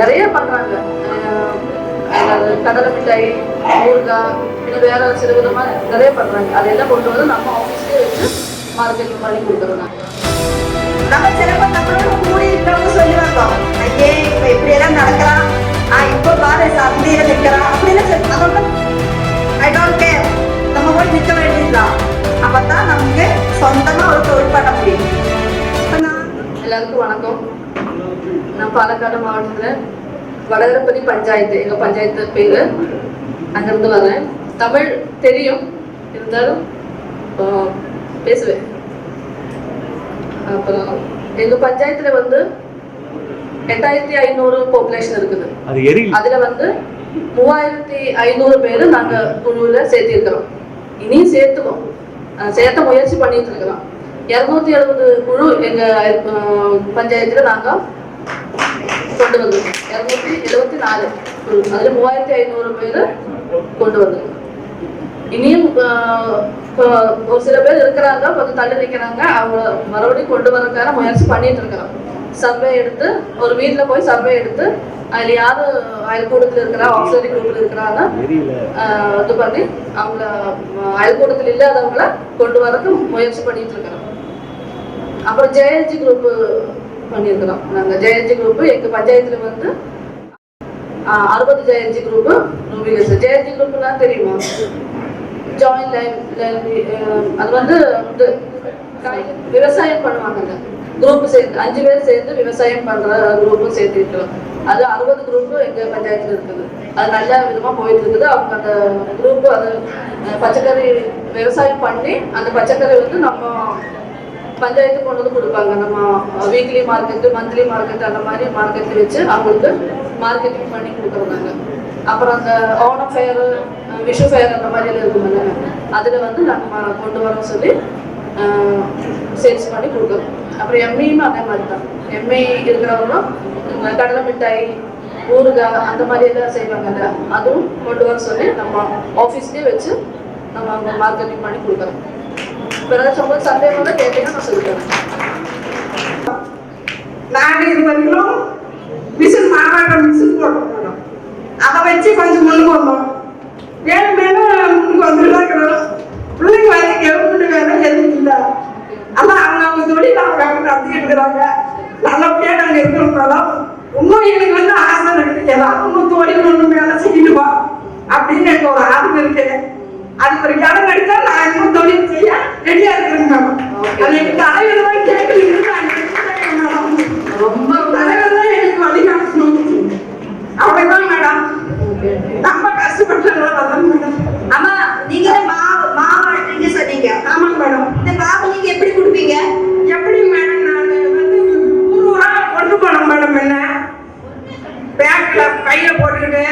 நிறைய பண்றாங்க. கடலை மிட்டாய் ஊறுகாய் இன்னும் வேற சில விதமா நிறைய பண்றாங்க. அதெல்லாம் கொண்டு வந்து நம்ம ஆஃபீஸ்லேயே வச்சு மார்க்கெட்டிங் பண்ணி கொடுக்குறோம். நம்ம சிலப்ப நம்மளோட கூடி இருக்கிறவங்க சொல்லுவாங்க ஐயே இப்ப இப்படி எல்லாம் நடக்கலாம். ஆ இப்ப பாரு சந்தையில நிக்கிறான் அப்படின்னு அதோட ஐ டோன்ட் கேர் நம்ம போய் நிக்க வேண்டியதுதான். அப்பதான் நமக்கு சொந்தமா ஒரு தொழில் பண்ண முடியும். எல்லாருக்கும் வணக்கம். நான் பாலக்காடு மாவட்டத்தில் வடகரப்பதி பஞ்சாயத்து எங்கள் பஞ்சாயத்து பேர். அங்கேருந்து வரேன் தமிழ் தெரியும். இருந்தாலும் பேசுவேன். அப்புறம் எங்கள் பஞ்சாயத்தில் வந்து எட்டாயிரத்தி ஐநூறு பாப்புலேஷன் இருக்குது. அதுல வந்து மூவாயிரத்தி ஐநூறு பேர் நாங்க குழுவில் சேர்த்திருக்கிறோம். இனியும் சேர்த்துவோம் சேர்த்த முயற்சி பண்ணிட்டு இருக்கிறோம். இருநூத்தி எழுபது குழு எங்க அஹ், பஞ்சாயத்துல நாங்க கொண்டு வந்து இரநூத்தி எழுபத்தி நாலு. அதுல மூவாயிரத்தி ஐநூறு பேர் கொண்டு வந்து இனியும் ஒரு சில பேர் இருக்கிறாங்க கொஞ்சம் தள்ளி நிற்கிறாங்க அவங்க மறுபடியும் கொண்டு வரக்கான முயற்சி பண்ணிட்டு இருக்கிறோம் சர்வே எடுத்து ஒரு வீட்டில் போய் சர்வே எடுத்து அதில் யார் அயல்கூடத்தில் இருக்கிறா ஆக்சிலரி குரூப்பில் இருக்கிறாங்க ஆஹ் இது பண்ணி அவங்கள அயல் அயல்கூடத்தில் இல்லாதவங்கள கொண்டு வரக்கு முயற்சி பண்ணிட்டு இருக்கிறோம் அப்புறம் ஜேஎல்ஜி குரூப் பண்ணியிருக்கிறோம். நாங்கள் ஜேஎல்ஜி குரூப் எங்கள் பஞ்சாயத்தில் வந்து ஆஹ் அறுபது ஜேஎல்ஜி குரூப் ரூபிகஸ் ஜேஎல்ஜி குரூப்னா தெரியுமா? ஜாயின் லைன் அது வந்து விவசாயம் பண்ணுவாங்க குரூப் சேர்ந்து அஞ்சு பேர் சேர்ந்து விவசாயம் பண்ற குரூப்பும் சேர்த்துருக்கிறோம். அது அறுபது குரூப் எங்க பஞ்சாயத்துல இருக்குது. அது நல்ல விதமா போயிட்டு இருக்குது அவங்க அந்த குரூப் அது பச்சைக்கறி விவசாயம் பண்ணி அந்த பச்சைக்கறி வந்து நம்ம பஞ்சாயத்து கொண்டு வந்து கொடுப்பாங்க. நம்ம வீக்லி மார்க்கெட்டு மந்த்லி மார்க்கெட் அந்த மாதிரி மார்க்கெட்டில் வச்சு அவங்களுக்கு மார்க்கெட்டிங் பண்ணி கொடுக்குறாங்க அப்புறம் அந்த ஓணம் ஃபேர் விஷு ஃபேர் அந்த மாதிரி எல்லாம் இருக்குமில்ல அதில் வந்து நம்ம கொண்டு வரோம் சொல்லி சேல்ஸ் பண்ணி கொடுக்குறோம். அப்புறம் எம்ஏயும் அதே மாதிரி தான். எம்ஐ இருக்கிறவங்களும் கடலை மிட்டாய் ஊறுகாய் அந்த மாதிரி எல்லாம் செய்வாங்கல்ல அதுவும் கொண்டு வர சொல்லி நம்ம ஆஃபீஸ்லேயே வச்சு நம்ம அவங்க மார்க்கெட்டிங் பண்ணி கொடுக்குறோம். ஏதாச்சும் உங்களுக்கு சந்தேகம் வந்து கேட்டீங்கன்னா நான் நாங்க இது வரைக்கும் மிஷின் மாநாட்டம் மிஷின் போட்டோம் அதை வச்சு கொஞ்சம் முன்னுக்கு வந்தோம். மேலும் மேலும் முன்னுக்கு வந்துட்டு இருக்கிறோம். பிள்ளைங்க வந்து கவர்மெண்ட் வேலை எதுவும் இல்லை. அவங்க அவங்க தொழில் அவங்க நடத்திட்டு இருக்கிறாங்க. நல்லபடியா நாங்க இருக்கிறோம் இன்னும் எனக்கு வந்து ஆசை இருக்கு. ஏதாவது இன்னும் தொழில் ஒண்ணு வேலை செஞ்சுட்டு அப்படின்னு எனக்கு ஒரு ஆசை இருக்கு. அது ஒரு இடம் கிடைச்சா நான் இன்னும் தொழில் செய்ய ரெடியா இருக்கிறேங்க மேடம் அது எனக்கு தலைவர் தான் கேட்குறீங்க மேடம் ரொம்ப தலைவர் தான் எனக்கு வழிகாட்டணும் அப்படிதான் மேடம். ரொம்ப கஷ்டப்பட்டதுனால அதான் மேடம் ஆமா நீங்க தான் மாவு மாவு ஆட்டுறீங்க சொன்னீங்க ஆமாங்க மேடம் இந்த மாவு நீங்க எப்படி கொடுப்பீங்க எப்படி மேடம் நான் வந்து ஊர் ஊரா கொண்டு போனேன் மேடம் என்ன பேக்ல கையில போட்டுக்கிட்டு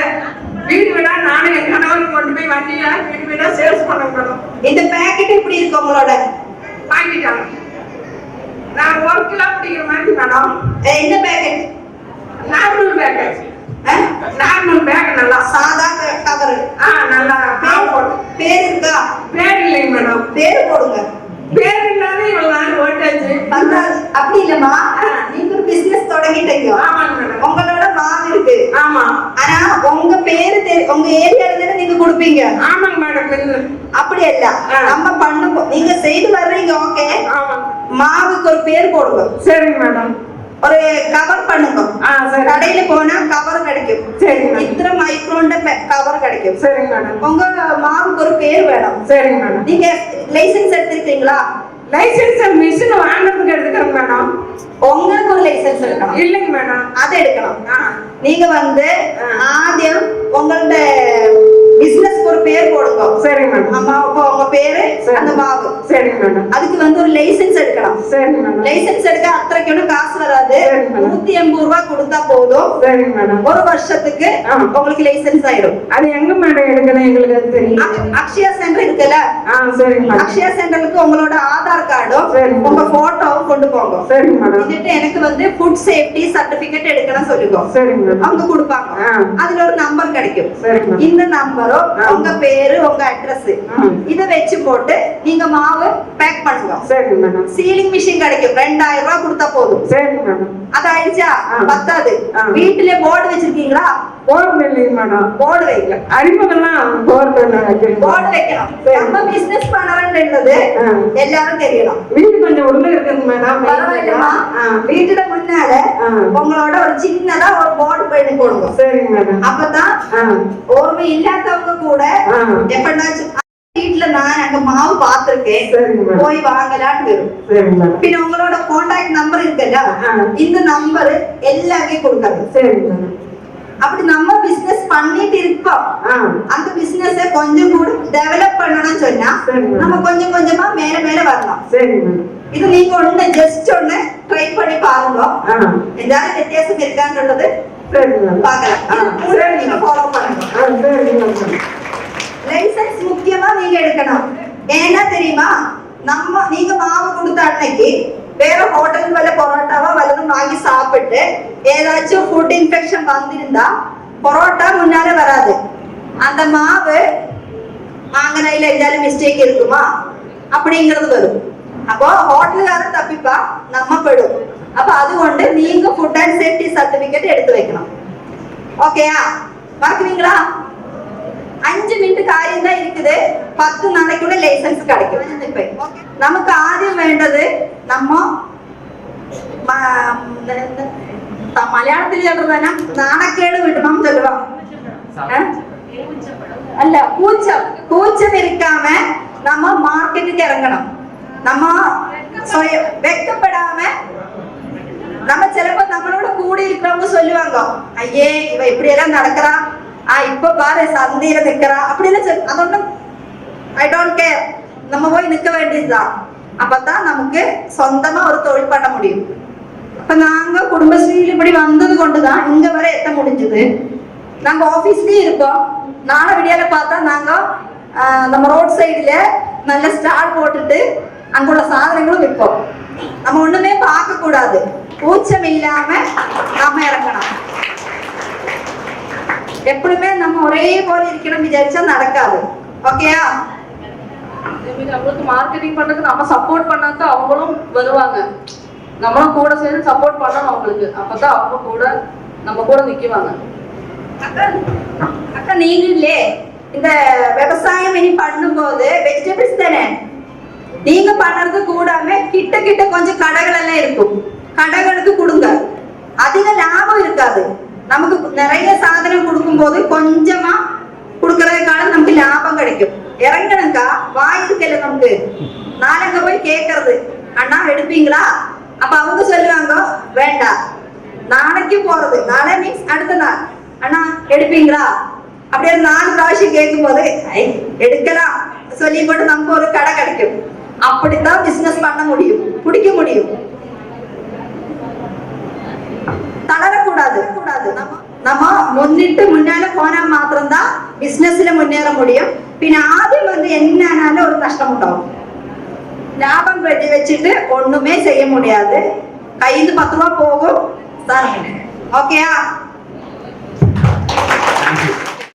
வீடு வீடா நானும் என் கணவரும் கொண்டு போய் வண்டியில வீடு வீடா சேல்ஸ் பண்ணேன் மேடம் இந்த பேக்கெட் எப்படி இருக்கு உங்களோட வாங்கிட்டாங்க. நான் ஒரு கிலோ பிடிக்கிற மாதிரி மேடம் என்ன packet normal pack normal pack நல்லா. சாதா கவர் ஆ நல்லா. மாவு போட்டு பேர் இருக்கா? பேர் இல்லைங்க மேடம். பேர் போடுங்க. பேர் இல்லாத இவ்வளவு நாள் ஓட்டாச்சு பத்தாது அப்படி இல்லம்மா. நீங்க ஒரு பிசினஸ் தொடங்கிட்டீங்க. ஆமாங்க மேடம். ஆமா. ஆனா உங்க பேரு உங்க ஏரியால தானே நீங்க கொடுப்பீங்க? ஆமாங்க மேடம் அப்படி இல்ல. நம்ம பண்ணுங்க நீங்க செய்து வர்றீங்க ஓகே. மாவுக்கு ஒரு பேர் போடுங்க. சரிங்க மேடம். ஒரு கவர் பண்ணுங்க. சரி. கடையில போனா கவர் கிடைக்கும். மேடம். இத்தனை மைக்ரோன்ட கவர் கிடைக்கும். சரிங்க மேடம். உங்க மாவுக்கு ஒரு பேர் வேணும். சரிங்க மேடம். நீங்க லைசென்ஸ் எடுத்திருக்கீங்களா? லைசென்ஸ் மிஷின் வாங்குறதுக்கு எடுத்துக்கிறேன் மேடம் உங்களுக்கு ஒரு லைசென்ஸ் எடுக்கணும். இல்லைங்க மேடம் அதை எடுக்கணும். நீங்க வந்து ஆ. ஆദ്യം உங்களோட பிசினஸ்க்கு ஒரு பேர் போடுங்க. சரிங்க மேடம் ஆமா உங்க பேரு சரி. அந்த மாவு மேடம் அதுக்கு வந்து ஒரு லைசென்ஸ் எடுக்கணும் சரிங்க மேடம் லைசென்ஸ் எடுக்க அத்தனைக்கு ஒன்றும் காசு வராது. சரி. நூத்தி எண்பது ரூபாய் கொடுத்தா போதும். சரிங்க மேடம் ஒரு வருஷத்துக்கு. உங்களுக்கு லைசென்ஸ் ஆயிடும் அது எங்க மேடம் எடுக்கணும்? எங்களுக்கு அது தெரியும் அக்- அக்ஷயா சென்டர் இருக்குல்ல? அக்ஷயா சென்டருக்கு உங்களோட ஆதார் கார்டும் சரி. உங்க போட்டோவும் கொண்டு போங்க. சரிங்க மேடம் வந்துட்டு எனக்கு வந்து ஃபுட் சேஃப்டி சர்டிபிகேட் எடுக்கணும் சொல்லிக்கோ. சரிங்க மேடம் அவங்க கொடுப்பாங்க. அதுல ஒரு நம்பர் கிடைக்கும். இந்த நம்பரும். உங்க பேரு உங்க அட்ரஸ். இத வச்சு போட்டு நீங்க மாவு பேக் பண்ணுங்க சரிங்க மேடம் சீலிங் மிஷின் கிடைக்கும். ரெண்டாயிரம் ரூபாய் கொடுத்தா போதும். சரிங்க மேடம் அது ஆயிடுச்சா. பத்தாது. வீட்டுல போர்டு வச்சிருக்கீங்களா? போர்டு இல்லைங்க மேடம் போர்டு வைங்க. அறிமுகம்லாம் போர்டு போர்டு வைக்கணும். சரி. நம்ம பிசினஸ் பண்றோம்ன்றது. எல்லாரும் தெரியணும். வீடு கொஞ்சம் உள்ள இருக்குங்க மேடம் பரவாயில்லம்மா. ஆ. வீட்டுல முன்னால. உங்களோட ஒரு சின்னதா ஒரு போர்டு பண்ணி போடுங்க. சரிங்க மேடம் அப்பதான் ஆ. ஓர்மை இல்லாதவங்க கூட ஆ. எப்பனாச்சும் வீட்டுல நான் அங்க மாவு பார்த்திருக்கேன் சரிங்க மேடம் போய் வாங்கலான்னு வரும் சரிங்க மேடம் பின்ன உங்களோட கான்டாக்ட் நம்பர் இருக்குல்ல ஆ. இந்த நம்பர் எல்லாமே கொடுக்காது சரிங்க மேடம் அப்படி நம்ம பிசினஸ் பண்ணிட்டு இருக்கோம் ஆ அந்த பிசினஸ கொஞ்சம் கூட டெவலப் பண்ணணும்னு சொன்னா சரிங்க. நம்ம கொஞ்சம் கொஞ்சமா மேல மேல வரலாம் சரிங்க மேடம் இது நீங்க ஒண்ணு ஜஸ்ட் ஒண்ணு ட்ரை பண்ணி பாருங்க ஆ ஏதாவது வித்தியாசம் நீங்க எடுக்கணும். ஏன்னா தெரியுமா? நம்ம நீங்க மாவு கொடுத்த அன்னைக்கு வேற ஹோட்டல் வல்ல பரோட்டாவா வல்லதும் வாங்கி சாப்பிட்டு ஏதாச்சும் ஃபுட் இன்ஃபெக்ஷன் வந்திருந்தா பரோட்டா முன்னால வராது அந்த மாவு வாங்கினையில ஏதாவது மிஸ்டேக் இருக்குமா அப்படிங்கிறது வரும் அப்போ ஹோட்டல்காரன் தப்பிப்பா நம்ம படும் அப்ப அதுകൊണ്ട് நீங்க ஃபுட் அண்ட் சேஃப்டி சர்டிபிகேட் எடுத்து வைக்கணும் ஓகேயா மறக்குவீங்களா அஞ்சு മിനിറ്റ് കാര്യം தான் இருக்குது பத்து நாளைக்குள்ள லைசன்ஸ் கிடைக்கும் நமக்கு ஆதியம் வேண்டது நம்ம മലയാളത്തിൽ ചെല്ലുന്ന നാണക്കേട് വിടണം ചെല്ലുവാ അല്ല പൂച്ച പൂച്ച ഇരിക്കാമ നമ്മ മാർക്കറ്റിൽ ഇറങ്ങണം. നമ്മ സ്വയം വ്യക്തപ്പെടാമ നമ്മ ചെലപ്പോ നമ്മളോട് കൂടി ഇരിക്കണമെന്ന് ചൊല്ലുവാങ്കോ? അയ്യേ ഇവ ഇപ്പടിയെല്ലാം നടക്കറ நடக்கிறா ஆ இப்ப பாரு சந்தையில நிக்கிறா. அப்படின்னு சொல் அதொன்னும் ஐ டோன்ட் கேர் நம்ம போய் நிக்க வேண்டியதுதான். அப்பதான் நமக்கு சொந்தமா ஒரு தொழில் பண்ண முடியும். அப்ப நாங்க குடும்பஸ்ரீயில் இப்படி வந்தது கொண்டுதான் இங்க வரை எத்த முடிஞ்சது. நாங்க ஆபீஸ்லயும் இருக்கோம். நாளை விடியால பார்த்தா நாங்க நம்ம ரோட் சைடுல நல்ல ஸ்டால் போட்டுட்டு அங்குள்ள சாதனங்களும் விற்போம். நம்ம ஒண்ணுமே பார்க்க கூடாது கூச்சம் இல்லாம நாம இறங்கணும். எப்பவுமே நம்ம ஒரே போல இருக்கணும் விசாரிச்சா நடக்காது ஓகேயா அவங்களுக்கு மார்க்கெட்டிங் பண்றதுக்கு நம்ம சப்போர்ட் பண்ணாதான் அவங்களும் வருவாங்க நம்மளும் கூட சேர்ந்து சப்போர்ட் பண்ணணும் அவங்களுக்கு அப்பதான் அவங்க கூட நம்ம கூட நிக்குவாங்க அக்கா அக்கா நீங்க இல்லே இந்த விவசாயம் இனி பண்ணும்போது வெஜிடபிள்ஸ் தானே நீங்க பண்றது கூடாம கிட்ட கிட்ட கொஞ்சம் கடைகள் எல்லாம் இருக்கும் கடைகளுக்கு கொடுங்க அதிக லாபம் இருக்காது நமக்கு நிறைய சாதனம் கொடுக்கும்போது கொஞ்சமா கொடுக்கறதுக்கான நமக்கு லாபம் கிடைக்கும் இறங்கணுக்கா வாய் இருக்கல நமக்கு நாளைங்க போய் கேக்குறது அண்ணா எடுப்பீங்களா அப்ப அவங்க சொல்லுவாங்க வேண்டாம் நாளைக்கு போறது நாளை மீன்ஸ் அடுத்த நாள் அண்ணா எடுப்பீங்களா அப்படியே ஒரு நாலு பிராവശ്யம் கேட்கும் போது எடுக்கலாம் சொல்லி போட்டு நமக்கு ஒரு கடை கிடைக்கும் அப்படித்தான் பிசினஸ் பண்ண முடியும் பிடிக்க முடியும் தளரக்கூடாது നമ്മ മുന്നിട്ട് മുന്നാലെ போனா മാത്രം தான் ബിസിനസ്സിൽ முன்னேற മുടിയും പിന്നെ ആദ്യം വന്ന് എന്നാലും ഒരു നഷ്ടമുണ്ടാവും. ലാഭം വെച്ചിട്ട് ഒന്നുമേ ചെയ്യാൻ മുടിയാതെ കയ്യിൽ നിന്ന് പത്ത് രൂപ പോകും. ഓക്കെയാ?